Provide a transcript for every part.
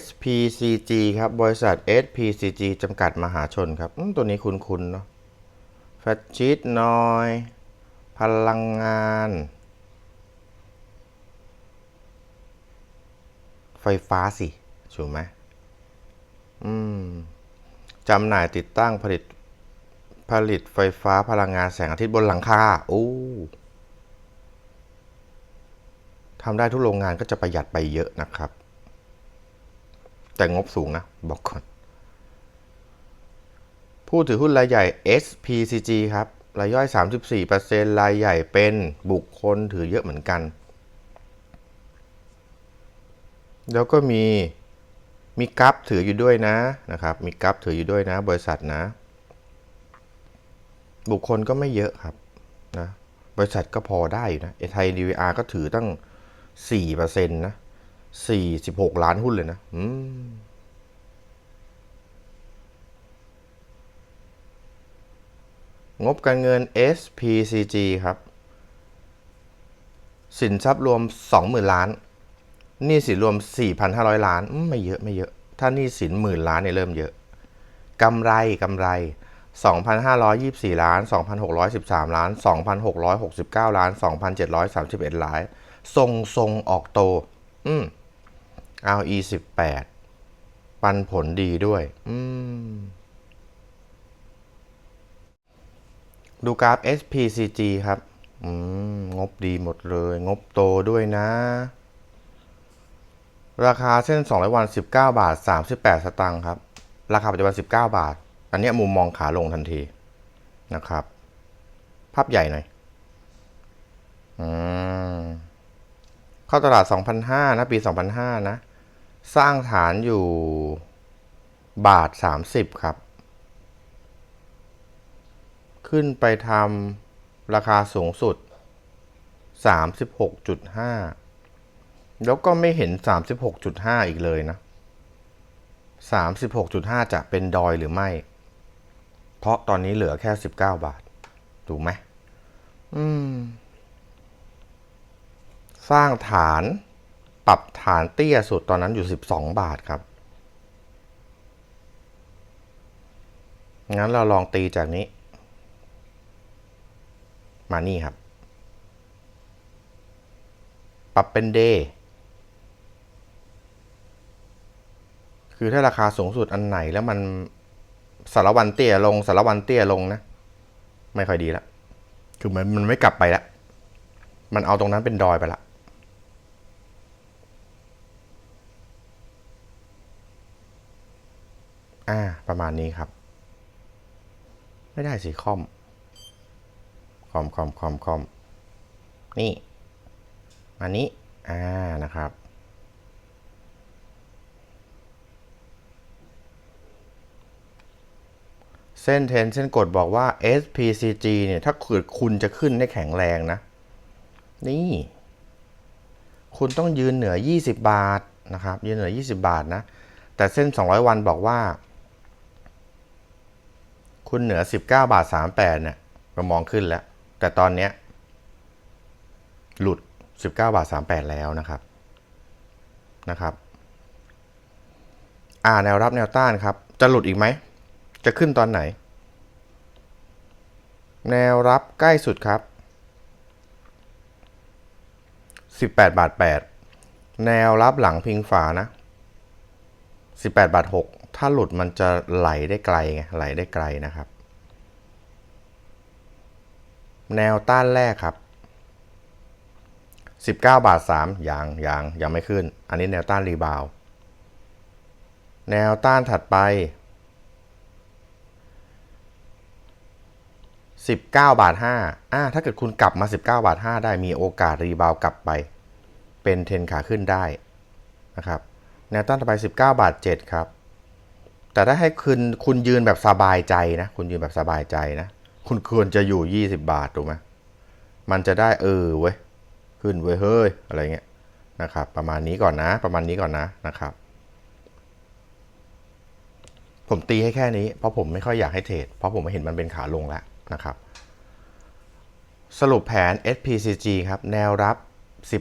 SPCG ครับ บริษัท SPCG จำกัดมหาชนครับตัวนี้คุ้นๆเนาะแฟชชิดนอย พลังงาน ไฟฟ้าสิถูกไหมอืมจำหน่ายติดตั้งผลิตผลิตไฟฟ้าพลังงานแสงอาทิตย์บนหลังคาโอ้ทำได้ทุกโรงงานก็จะประหยัดไปเยอะนะครับ แต่งบสูงนะ บอกก่อน ผู้ถือหุ้นรายใหญ่ SPCG ครับ รายย่อย 34%รายใหญ่เป็นบุคคลถือเยอะเหมือนกัน แล้วก็มีมีกัฟถืออยู่ด้วยนะนะครับ มีกัฟถืออยู่ด้วยนะ บริษัทนะ บุคคลก็ไม่เยอะครับนะบริษัทก็พอได้อยู่นะเอไทย DVR ก็ถือตั้ง4%นะ 46ล้านหุ้นเลยนะ อืมงบการเงิน SPCG ครับ สินทรัพย์รวม 20,000 ล้าน หนี้สินรวม 4,500 ล้านอืมไม่เยอะไม่เยอะ ถ้าหนี้สินหมื่นล้านเนี่ยเริ่มเยอะ กำไรกำไร 2,524 ล้าน 2,613 ล้าน 2,669 ล้าน 2,731 ล้าน ทรงทรงออกโต อืม RE 18ปันผลดีด้วย อืม ดูกราฟ SPCG ครับ อืม งบดีหมดเลย งบโตด้วยนะ ราคาเส้น 200 วัน 19 บาท 38 สตางค์ครับ ราคาปัจจุบัน 19 บาท อันนี้มุมมองขาลงทันทีนะครับ ภาพใหญ่หน่อย อืม เข้าตลาด2,005นะ ปี2,005นะ สร้างฐานอยู่บาท 30 ครับ ขึ้นไปทำราคาสูงสุด 36.5 แล้วก็ไม่เห็น 36.5 อีกเลยนะ 36.5 จะเป็นดอยหรือไม่ เพราะตอนนี้เหลือแค่ 19 บาท ถูกไหม อืม สร้างฐาน ปรับฐานเตี้ยสุดตอนนั้นอยู่ 12 บาทครับ งั้นเราลองตีจากนี้ มานี่ครับ ปรับเป็นเดย์คือถ้าราคาสูงสุดอันไหนแล้วมันสารวันเตี้ยลงสารวันเตี้ยลงนะ ไม่ค่อยดีละ คือมันมันไม่กลับไปละ มันเอาตรงนั้นเป็นดอยไปละ อ่า ประมาณนี้ครับ ไม่ได้สิคอม คอมคอมคอมคอมนี่ อันนี้ อ่า นะครับ เส้นเทนเส้นกดบอกว่า SPCG เนี่ย ถ้าเกิดคุณจะขึ้นได้แข็งแรงนะ นี่ คุณต้องยืนเหนือ 20 บาทนะครับ ยืนเหนือ 20 บาทนะ แต่เส้น 200 วันบอกว่า คุณเหนือ 19 บาท 38เนี่ยเรามองขึ้นแล้ว แต่ตอนเนี้ยหลุด 19 บาท 38 แล้วนะครับนะครับอ่าแนวรับแนวต้านครับ จะหลุดอีกไหม จะขึ้นตอนไหน แนวรับใกล้สุดครับ 18 บาท 8 แนวรับหลังพิงฝานะ 18 บาท 6 ถ้าหลุดมันจะไหลได้ไกลไงไหลได้ไกลนะครับ แนวต้านแรกครับ 19 บาท3ยังยังยังไม่ขึ้น อันนี้แนวต้านรีบาว แนวต้านถัดไป 19 บาท5อ่าถ้าเกิดคุณกลับมา 19 บาท 5 ได้มีโอกาสรีบาวกลับไป เป็นเทนขาขึ้นได้นะครับ แนวต้านต่อไป 19 บาท 7 ครับ แต่ถ้าให้คุณคุณยืนแบบสบายใจนะ คุณยืนแบบสบายใจนะ คุณควรจะอยู่20บาทถูกไหมมันจะได้เออเว้ยขึ้นเว้ยเฮ้ยอะไรเงี้ยนะครับ ประมาณนี้ก่อนนะ ประมาณนี้ก่อนนะนะครับ ผมตีให้แค่นี้เพราะผมไม่ค่อยอยากให้เทรดเพราะผมเห็นมันเป็นขาลงแล้วนะครับ สรุปแผน SPCG ครับ แนวรับ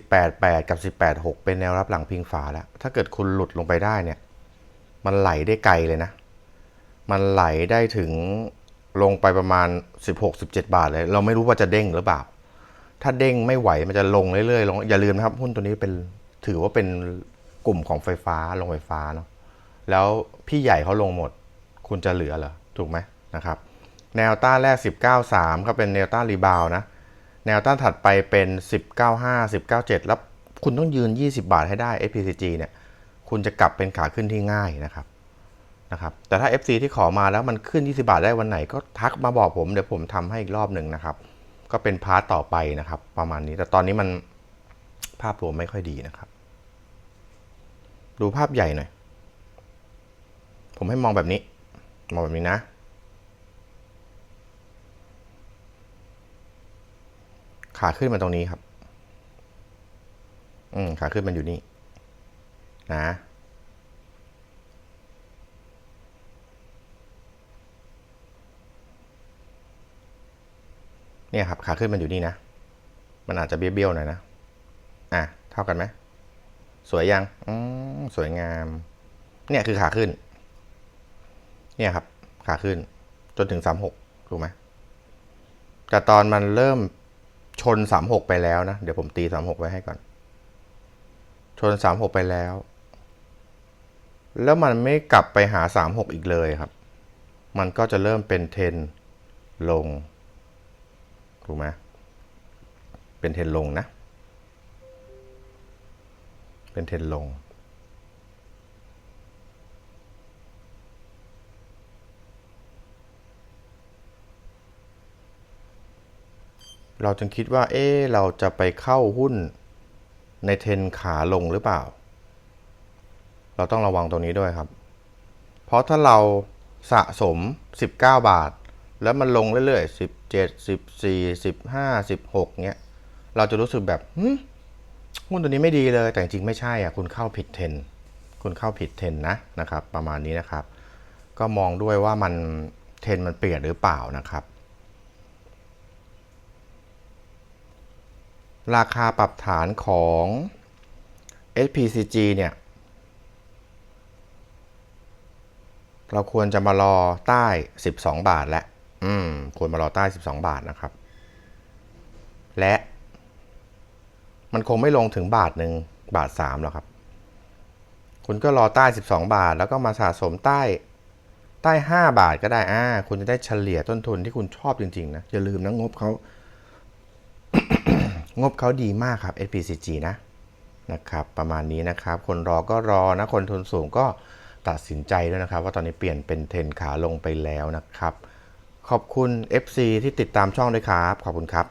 18.8 กับ 18.6 เป็นแนวรับหลังพิงฝาแล้ว ถ้าเกิดคุณหลุดลงไปได้เนี่ย มันไหลได้ไกลเลยนะ มันไหลได้ถึงลงไปประมาณ 16-17 บาทเลย เราไม่รู้ว่าจะเด้งหรือเปล่า ถ้าเด้งไม่ไหวมันจะลงเรื่อยๆลงอย่าลืมนะครับ หุ้นตัวนี้เป็นถือว่าเป็นกลุ่มของไฟฟ้าลงไฟฟ้าเนาะแล้วพี่ใหญ่เขาลงหมด คุณจะเหลือเหรอถูกไหมนะครับ แนวต้านแรก 19.3ครับเป็นแนวต้านรีบาวนะ แนวต้านถัดไปเป็น 19.5 19.7 แล้วคุณต้องยืน 20 บาทให้ได้ SPCG เนี่ย คุณจะกลับเป็นขาขึ้นที่ง่ายนะครับนะครับแต่ถ้า FC ที่ขอมาแล้วมันขึ้น 20 บาทได้วันไหนก็ทักมาบอกผมเดี๋ยวผมทำให้อีกรอบหนึ่งนะครับ ก็เป็นพาร์ตต่อไปนะครับ ประมาณนี้แต่ตอนนี้มันภาพรวมไม่ค่อยดีนะครับ ดูภาพใหญ่หน่อย ผมให้มองแบบนี้ มองแบบนี้นะ ขาขึ้นมาตรงนี้ครับ อืมขาขึ้นมันอยู่นี่ นะเนี่ยครับขาขึ้นมันอยู่นี่นะ มันอาจจะเบี้ยวๆหน่อยนะ อะ เท่ากันไหม สวยยัง อืมสวยงาม เนี่ยคือขาขึ้น เนี่ยครับ ขาขึ้น จนถึงสามหกถูกไหม แต่ตอนมันเริ่มชนสามหกไปแล้วนะ เดี๋ยวผมตีสามหกไว้ให้ก่อน ชนสามหกไปแล้ว แล้วมันไม่กลับไปหาสามหกอีกเลยครับ มันก็จะเริ่มเป็นเทนลง ถูกไหมเป็นเทนลงนะ เป็นเทนลง เราจึงคิดว่า เอ๊เราจะไปเข้าหุ้นในเทนขาลงหรือเปล่า เราต้องระวังตรงนี้ด้วยครับ เพราะถ้าเราสะสม 19 บาท แล้วมันลงเรื่อยๆ 17 14 15 16เงี้ย เราจะรู้สึกแบบหุ้นตัวนี้ไม่ดีเลย แต่จริงๆไม่ใช่อะ คุณเข้าผิดเทรนคุณเข้าผิดเทรนนะนะครับ ประมาณนี้นะครับ ก็มองด้วยว่ามันเทรนมันเปลี่ยนหรือเปล่านะครับ ราคาปรับฐานของ SPCG เนี่ย เราควรจะมารอใต้ 12 บาทแล้วอืมควรมารอใต้ 12 บาทนะครับ และ มันคงไม่ลงถึงบาทหนึ่งบาท3หรอกครับ คุณก็รอใต้ 12 บาท แล้วก็มาสะสมใต้ใต้ 5 บาทก็ได้อ่าคุณจะได้เฉลี่ยต้นทุนที่คุณชอบจริง ๆ นะ อย่าลืมนะงบเขางบเขาดีมากครับ SPCG นะนะครับ ประมาณนี้นะครับ คนรอก็รอนะ คนทุนสูงก็ ตัดสินใจด้วยนะครับ ว่าตอนนี้เปลี่ยนเป็นเทรนขาลงไปแล้วนะครับ ขอบคุณ FC ที่ติดตามช่องด้วยครับ ขอบคุณครับ